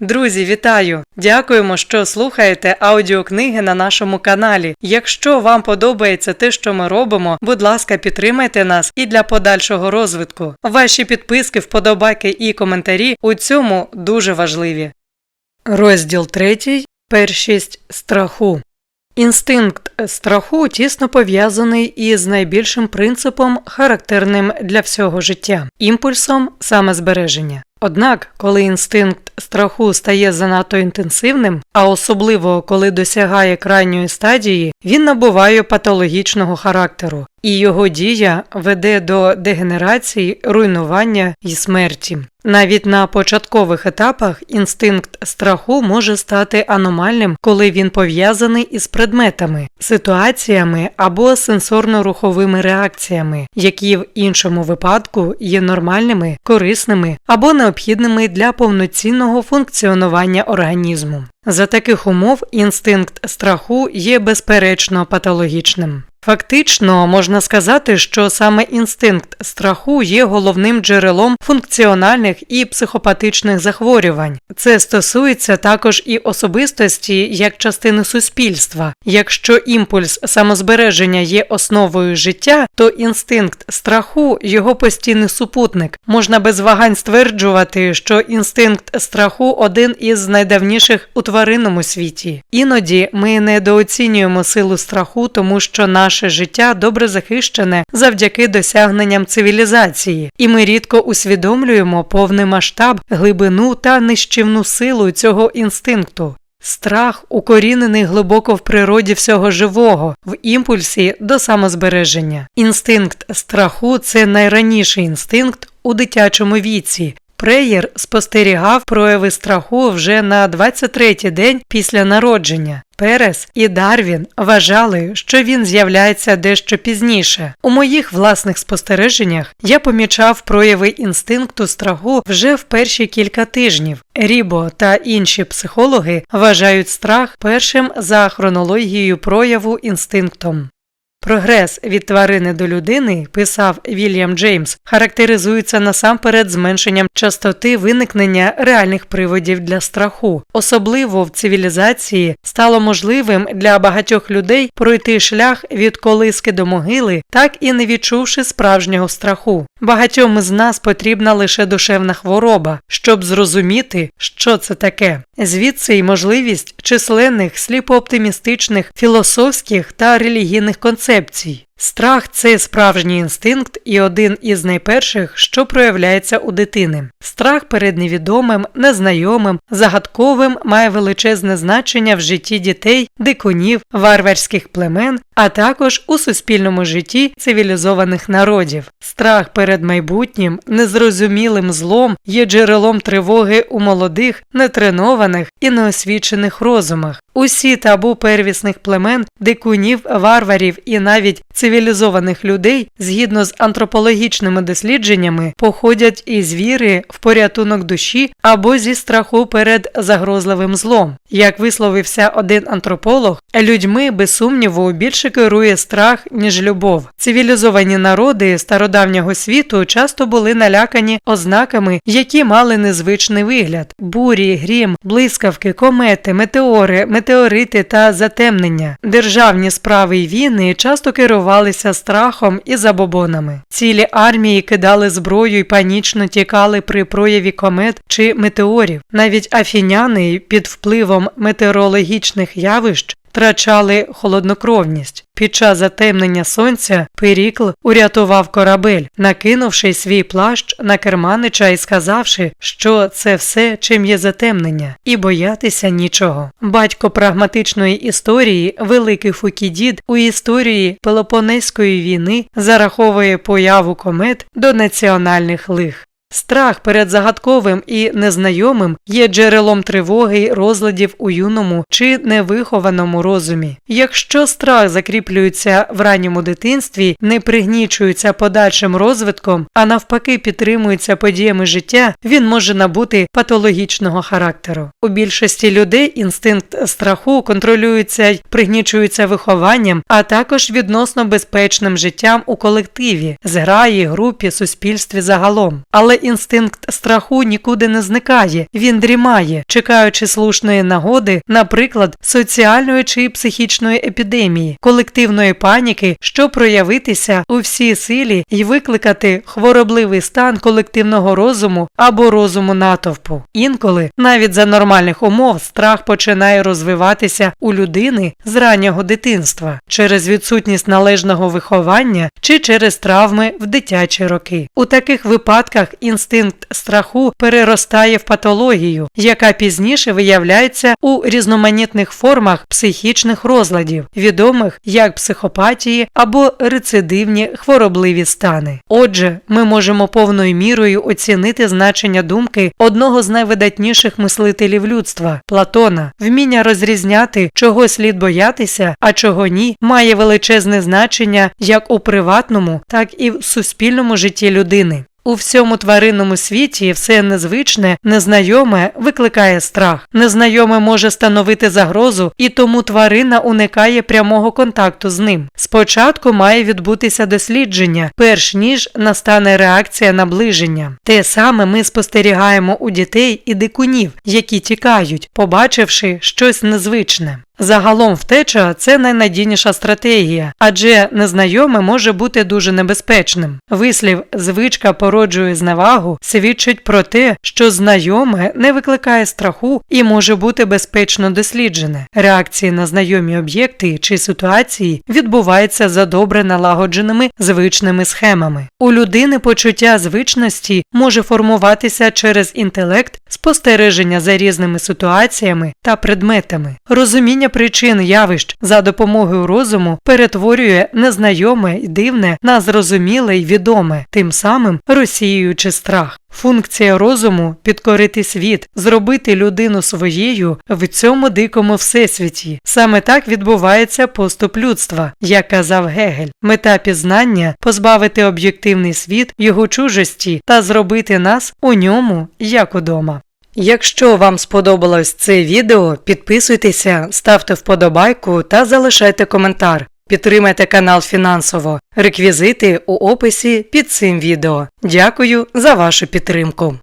Друзі, вітаю! Дякуємо, що слухаєте аудіокниги на нашому каналі. Якщо вам подобається те, що ми робимо, будь ласка, підтримайте нас і для подальшого розвитку. Ваші підписки, вподобайки і коментарі у цьому дуже важливі. Розділ 3. Першість страху. Інстинкт страху тісно пов'язаний із найбільшим принципом, характерним для всього життя імпульсом самозбереження. Однак, коли інстинкт страху стає занадто інтенсивним, а особливо коли досягає крайньої стадії, він набуває патологічного характеру, і його дія веде до дегенерації, руйнування і смерті. Навіть на початкових етапах інстинкт страху може стати аномальним, коли він пов'язаний із предметами, ситуаціями або сенсорно-руховими реакціями, які в іншому випадку є нормальними, корисними або необхідними для повноцінного функціонування організму. За таких умов інстинкт страху є безперечно патологічним. Фактично можна сказати, що саме інстинкт страху є головним джерелом функціональних і психопатичних захворювань. Це стосується також і особистості як частини суспільства. Якщо імпульс самозбереження є основою життя, то інстинкт страху його постійний супутник. Можна без вагань стверджувати, що інстинкт страху один із найдавніших у тваринному світі. Іноді ми недооцінюємо силу страху, тому що наш наше життя добре захищене завдяки досягненням цивілізації, і ми рідко усвідомлюємо повний масштаб, глибину та нищівну силу цього інстинкту. Страх укорінений глибоко в природі всього живого, в імпульсі до самозбереження. Інстинкт страху це найраніший інстинкт у дитячому віці, Преєр спостерігав прояви страху вже на 23-й день після народження. Перес і Дарвін вважали, що він з'являється дещо пізніше. У моїх власних спостереженнях я помічав прояви інстинкту страху вже в перші кілька тижнів. Рібо та інші психологи вважають страх першим за хронологією прояву інстинктом. Прогрес від тварини до людини, писав Вільям Джеймс, характеризується насамперед зменшенням частоти виникнення реальних приводів для страху. Особливо в цивілізації стало можливим для багатьох людей пройти шлях від колиски до могили, так і не відчувши справжнього страху. Багатьом із нас потрібна лише душевна хвороба, щоб зрозуміти, що це таке. Звідси й можливість численних сліпооптимістичних, філософських та релігійних концепцій. Страх це справжній інстинкт і один із найперших, що проявляється у дитини. Страх перед невідомим, незнайомим, загадковим має величезне значення в житті дітей, дикунів, варварських племен, а також у суспільному житті цивілізованих народів. Страх перед майбутнім, незрозумілим злом є джерелом тривоги у молодих, нетренованих і неосвічених розумах. Усі табу первісних племен, дикунів, варварів і навіть цивілізованих людей, згідно з антропологічними дослідженнями, походять із віри в порятунок душі або зі страху перед загрозливим злом. Як висловився один антрополог, людьми без сумніву більше керує страх, ніж любов. Цивілізовані народи стародавнього світу часто були налякані ознаками, які мали незвичний вигляд: бурі, грім, блискавки, комети, метеори, метеорити та затемнення. Державні справи й війни часто керувалися страхом і забобонами. Цілі армії кидали зброю і панічно тікали при прояві комет чи метеорів. Навіть афіняни під впливом метеорологічних явищ втрачали холоднокровність. Під час затемнення сонця Перікл урятував корабель, накинувши свій плащ на керманича і сказавши, що це все, чим є затемнення, і боятися нічого. Батько прагматичної історії, великий Фукідід, у історії Пелопонезької війни зараховує появу комет до національних лих. Страх перед загадковим і незнайомим є джерелом тривоги й розладів у юному чи невихованому розумі. Якщо страх закріплюється в ранньому дитинстві, не пригнічується подальшим розвитком, а навпаки підтримується подіями життя, він може набути патологічного характеру. У більшості людей інстинкт страху контролюється й пригнічується вихованням, а також відносно безпечним життям у колективі, зграї, групі, суспільстві загалом. Але інстинкт страху нікуди не зникає, він дрімає, чекаючи слушної нагоди, наприклад, соціальної чи психічної епідемії, колективної паніки, що проявитися у всій силі і викликати хворобливий стан колективного розуму або розуму натовпу. Інколи, навіть за нормальних умов, страх починає розвиватися у людини з раннього дитинства через відсутність належного виховання чи через травми в дитячі роки. У таких випадках інстинкт страху переростає в патологію, яка пізніше виявляється у різноманітних формах психічних розладів, відомих як психопатії або рецидивні хворобливі стани. Отже, ми можемо повною мірою оцінити значення думки одного з найвидатніших мислителів людства Платона. Вміння розрізняти, чого слід боятися, а чого ні, має величезне значення як у приватному, так і в суспільному житті людини. У всьому тваринному світі все незвичне, незнайоме викликає страх. Незнайоме може становити загрозу, і тому тварина уникає прямого контакту з ним. Спочатку має відбутися дослідження, перш ніж настане реакція наближення. Те саме ми спостерігаємо у дітей і дикунів, які тікають, побачивши щось незвичне. Загалом втеча це найнадійніша стратегія, адже незнайоме може бути дуже небезпечним. Вислів звичка породжує зневагу свідчить про те, що знайоме не викликає страху і може бути безпечно досліджене. Реакції на знайомі об'єкти чи ситуації відбуваються за добре налагодженими звичними схемами. У людини почуття звичності може формуватися через інтелект, спостереження за різними ситуаціями та предметами. Розуміння причин явищ за допомогою розуму перетворює незнайоме й дивне на зрозуміле й відоме, тим самим розсіюючи страх. Функція розуму підкорити світ, зробити людину своєю в цьому дикому всесвіті. Саме так відбувається поступ людства, як казав Гегель. Мета пізнання позбавити об'єктивний світ його чужості та зробити нас у ньому як удома. Якщо вам сподобалось це відео, підписуйтеся, ставте вподобайку та залишайте коментар. Підтримайте канал фінансово. Реквізити у описі під цим відео. Дякую за вашу підтримку.